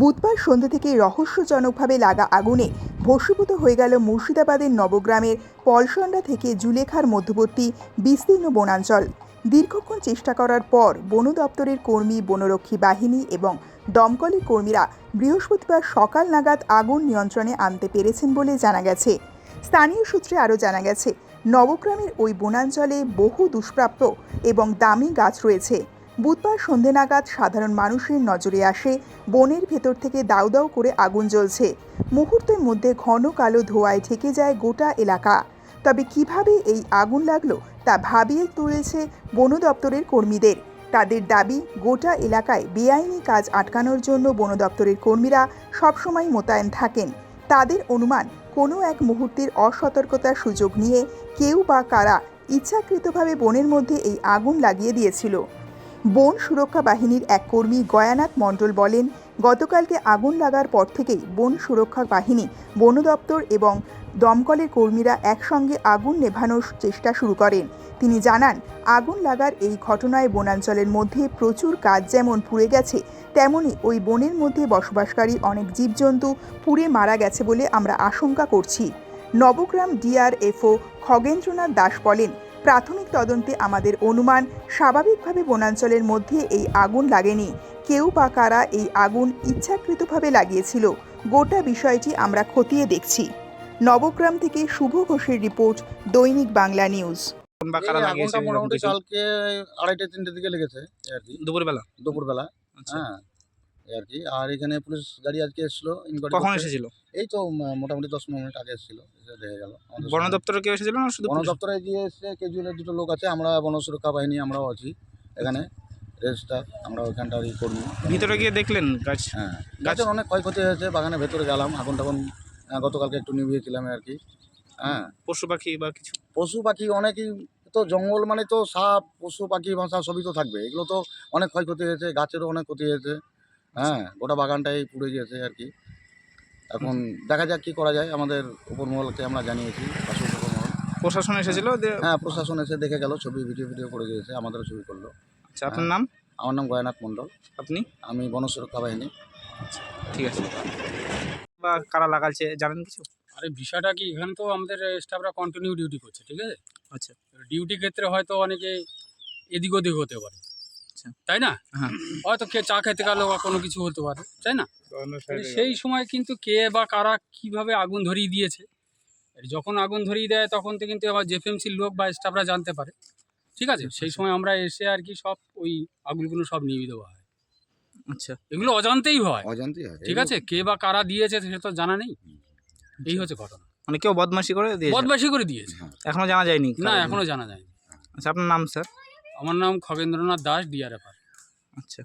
বুধবার সন্ধ্যে থেকে রহস্যজনকভাবে লাগা আগুনে ভস্মীভূত হয়ে গেল মুর্শিদাবাদের নবগ্রামের পলসন্ডা থেকে জুলেখার মধ্যবর্তী বিস্তীর্ণ বনাঞ্চল। দীর্ঘক্ষণ চেষ্টা করার পর বন দপ্তরের কর্মী, বনরক্ষী বাহিনী এবং দমকলের কর্মীরা বৃহস্পতিবার সকাল নাগাদ আগুন নিয়ন্ত্রণে আনতে পেরেছেন বলে জানা গেছে। স্থানীয় সূত্রে আরও জানা গেছে, নবগ্রামের ওই বনাঞ্চলে বহু দুষ্প্রাপ্য এবং দামি গাছ রয়েছে। বুধবার সন্ধে নাগাদ সাধারণ মানুষের নজরে আসে বনের ভেতর থেকে দাউ দাউ করে আগুন জ্বলছে। মুহূর্তের মধ্যে ঘন কালো ধোঁয়ায় ঢেকে যায় গোটা এলাকা। তবে কীভাবে এই আগুন লাগল তা ভাবিয়ে তুলেছে বন দপ্তরের কর্মীদের। তাদের দাবি, গোটা এলাকায় বেআইনি কাজ আটকানোর জন্য বন দপ্তরের কর্মীরা সবসময় মোতায়েন থাকেন। তাদের অনুমান, কোনো এক মুহূর্তের অসতর্কতার সুযোগ নিয়ে কেউ বা কারা ইচ্ছাকৃতভাবে বনের মধ্যে এই আগুন লাগিয়ে দিয়েছিল। বন সুরক্ষা বাহিনীর এক কর্মী গয়ানাথ মণ্ডল বলেন, গতকালকে আগুন লাগার পর থেকেই বন সুরক্ষা বাহিনী, বন দপ্তর এবং দমকলের কর্মীরা একসঙ্গে আগুন নেভানোর চেষ্টা শুরু করেন। তিনি জানান, আগুন লাগার এই ঘটনায় বনাঞ্চলের মধ্যে প্রচুর কাজ যেমন পুড়ে গেছে, তেমনি ওই বনের মধ্যে বসবাসকারী অনেক জীবজন্তু পুড়ে মারা গেছে বলে আমরা আশঙ্কা করছি। নবগ্রাম ডিআরএফও খগেন্দ্রনাথ দাস বলেন প্রাথমিক তদন্তে আমাদের অনুমান স্বাভাবিকভাবে বনাঞ্চলের মধ্যে এই আগুন লাগেনি। কেউ বা কারা এই আগুন ইচ্ছাকৃতভাবে লাগিয়েছিল গোটা বিষয়টি আমরা খতিয়ে দেখছি। নবগ্রাম থেকে শুভ ঘোষের রিপোর্ট দৈনিক বাংলা নিউজ। কোন বা কারা এই লাগিয়েছে আগুনটা এরকম মোটামুটি কালকে আড়াইটে তিনটের দিকে লেগেছে আর কি। দুপুরবেলা? দুপুরবেলা। আচ্ছা। হ্যাঁ। আর কি আর এখানে পুলিশ গাড়ি আজকে এসেছিল ইনকোয়ারি কখন এসেছিল? এই তো মোটামুটি দশ পনেরো মিনিট আগে এসেছিল এসে দেখে গেল। বন দপ্তরে কেউ এসেছিল না শুধু বন দপ্তরে গিয়ে এসে কেজুয়ালের দুটো লোক আছে আমরা বন সুরক্ষা বাহিনী আমরাও আছি। এখানে রেজিস্টার আমরা ওইখানটারই কর্মী ভিতরে গিয়ে দেখলেন গাছ হ্যাঁ গাছের অনেক ক্ষয়ক্ষতি হয়েছে বাগানের ভেতরে গেলাম আগুন টাগুন গতকালকে একটু নিভিয়েছিলাম আর কি হ্যাঁ। পশু পাখি বা কিছু? পশু পাখি অনেকই তো জঙ্গল মানে তো সাপ পশু পাখি ভাষা সবই তো থাকবে। এগুলো তো অনেক ক্ষয়ক্ষতি হয়েছে গাছেরও অনেক ক্ষতি হয়েছে। হ্যাঁ গোটা বাগানটাই পুড়ে গিয়েছে আর কি। এখন দেখা যাক কী করা যায় আমাদের উপরমহলকে আমরা জানিয়েছি প্রশাসন এসেছিল? দিয়ে- হ্যাঁ প্রশাসন এসে দেখে গেল ছবি ভিডিও ভিডিও করে গিয়েছে আমাদেরও ছবি করল। আচ্ছা আপনার নাম? আমার নাম গয়নাথ মণ্ডল। আপনি? আমি বন সুরক্ষা বাহিনী। ঠিক আছে। বা কারা লাগাচ্ছে জানেন কিছু? আরে বিষয়টা কি এখানে তো আমাদের স্টাফরা কন্টিনিউ ডিউটি করছে ঠিক আছে? আচ্ছা। ডিউটি ক্ষেত্রে হয়তো অনেকে এদিক ওদিক হতে পারে। আচ্ছা। তাই না? হ্যাঁ। হয়তো কে চা খেতে গেল বা কোনো কিছু হতে পারে তাই না? সেই সময় কিন্তু কে বা কারা কীভাবে আগুন ধরিয়ে দিয়েছে? যখন আগুন ধরিয়ে দেয় তখন তো কিন্তু আবার জেফএমসির লোক বা স্টাফরা জানতে পারে ঠিক আছে? সেই সময় আমরা এসে আর কি সব ওই আগুনগুলো সব নিয়ে দেওয়া হয়। আচ্ছা। এগুলো অজান্তেই হয়। অজান্তি হয় ঠিক আছে? কে বা কারা দিয়েছে সে তো জানা নেই। এই হচ্ছে ঘটনা। মানে কেউ বদমাশি করে দিয়েছে? বদমাশি করে দিয়েছে। এখনও জানা যায়নি না এখনও জানা যায়নি। আচ্ছা আপনার নাম স্যার? আমার নাম খগেন্দ্রনাথ দাস ডিআরএফআর আচ্ছা।